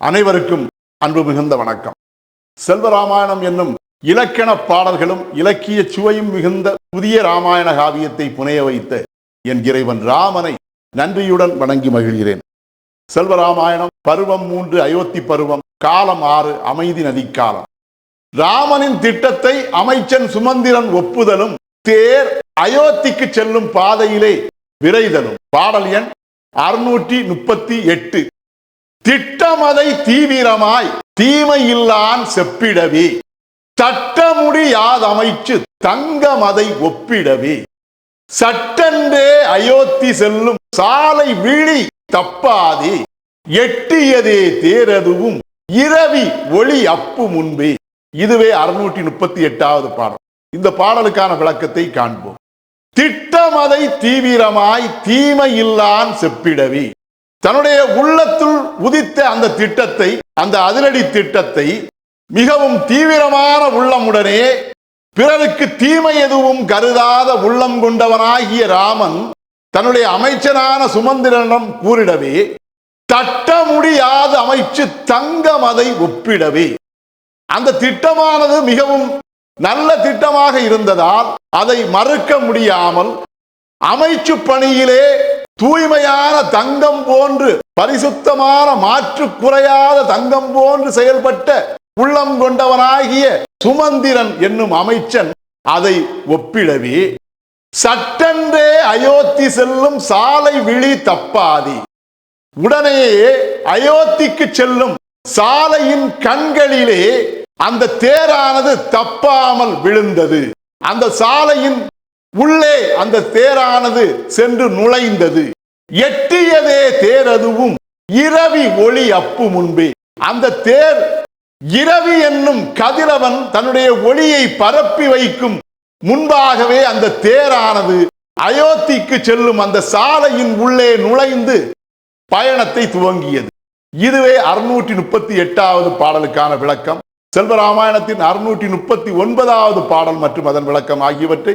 அனைவருக்கும் அன்பு மிகுந்த வணக்கம். செல்வராமாயணம் என்னும் இலக்கண பாடல்களும் இலக்கிய சுவையும் மிகுந்த புதிய ராமாயண காவியத்தை புனைய வைத்த என் இறைவன் ராமனை நன்றியுடன் வணங்கி மகிழ்கிறேன். செல்வராமாயணம் பருவம் மூன்று அயோத்தி பருவம் காலம் ஆறு அமைதி நதிக்காலம். ராமனின் திட்டத்தை அமைச்சன் சுமந்திரன் ஒப்புதலும் தேர் அயோத்திக்கு செல்லும் பாதையிலே விரைதலும். பாடல் எண் அறுநூற்றி முப்பத்தி எட்டு. திட்டமதை தீவிரமாய் தீமையில்லான் செப்பிடவே. தட்டமுடி யாதமைச்சு தங்கமதை ஒப்பிடவே. சட்டென்றே அயோத்தி செல்லும் சாலை விழி தப்பாதே. எட்டியதே தேரதுவும் இரவி ஒளி அப்பு முன்பே. இதுவே அறுநூற்றி முப்பத்தி எட்டாவது பாடல். இந்த பாடலுக்கான விளக்கத்தை காண்போம். திட்டமதை தீவிரமாய் தீமையில்லான் செப்பிடவே. தன்னுடைய உள்ளத்துள் உதித்த அந்த திட்டத்தை அந்த அதிரடி திட்டத்தை மிகவும் தீவிரமான உள்ளமுடனே பிறருக்கு தீமை எதுவும் கருதாத உள்ளம் கொண்டவனாகிய ராமன் தன்னுடைய அமைச்சரான சுமந்திரனிடம் கூறிடவே தட்ட முடியாத அமைச்சு தங்கம் அதை ஒப்பிடவே. அந்த திட்டமானது மிகவும் நல்ல திட்டமாக இருந்ததால் அதை மறுக்க முடியாமல் அமைச்சு பணியிலே தூய்மையான தங்கம் போன்று பரிசுத்தமான மாற்று குறையாத தங்கம் போன்று செயல்பட்ட உள்ளம் கொண்டவனாகிய சுமந்திரன் என்னும் அமைச்சன் அதை ஒப்பிடவே சட்டென்றே அயோத்தி செல்லும் சாலை விழி தப்பாதி. உடனேயே அயோத்திக்கு செல்லும் சாலையின் கண்களிலே அந்த தேரானது தப்பாமல் விழுந்தது. அந்த சாலையின் உள்ளே அந்த தேரானது சென்று நுழைந்தது. எட்டியதே தேரதுவும் இரவி ஒளி அப்பு முன்பே. அந்த தேர் இரவி என்னும் கதிரவன் தன்னுடைய ஒளியை பரப்பி வைக்கும் முன்பாகவே அந்த தேரானது அயோத்திக்கு செல்லும் அந்த சாலையின் உள்ளே நுழைந்து பயணத்தை துவங்கியது. இதுவே அறுநூற்றி முப்பத்தி எட்டாவது பாடலுக்கான விளக்கம். செல்வராமாயணத்தின் அறுநூற்றி முப்பத்தி ஒன்பதாவது பாடல் மற்றும் அதன் விளக்கம் ஆகியவற்றை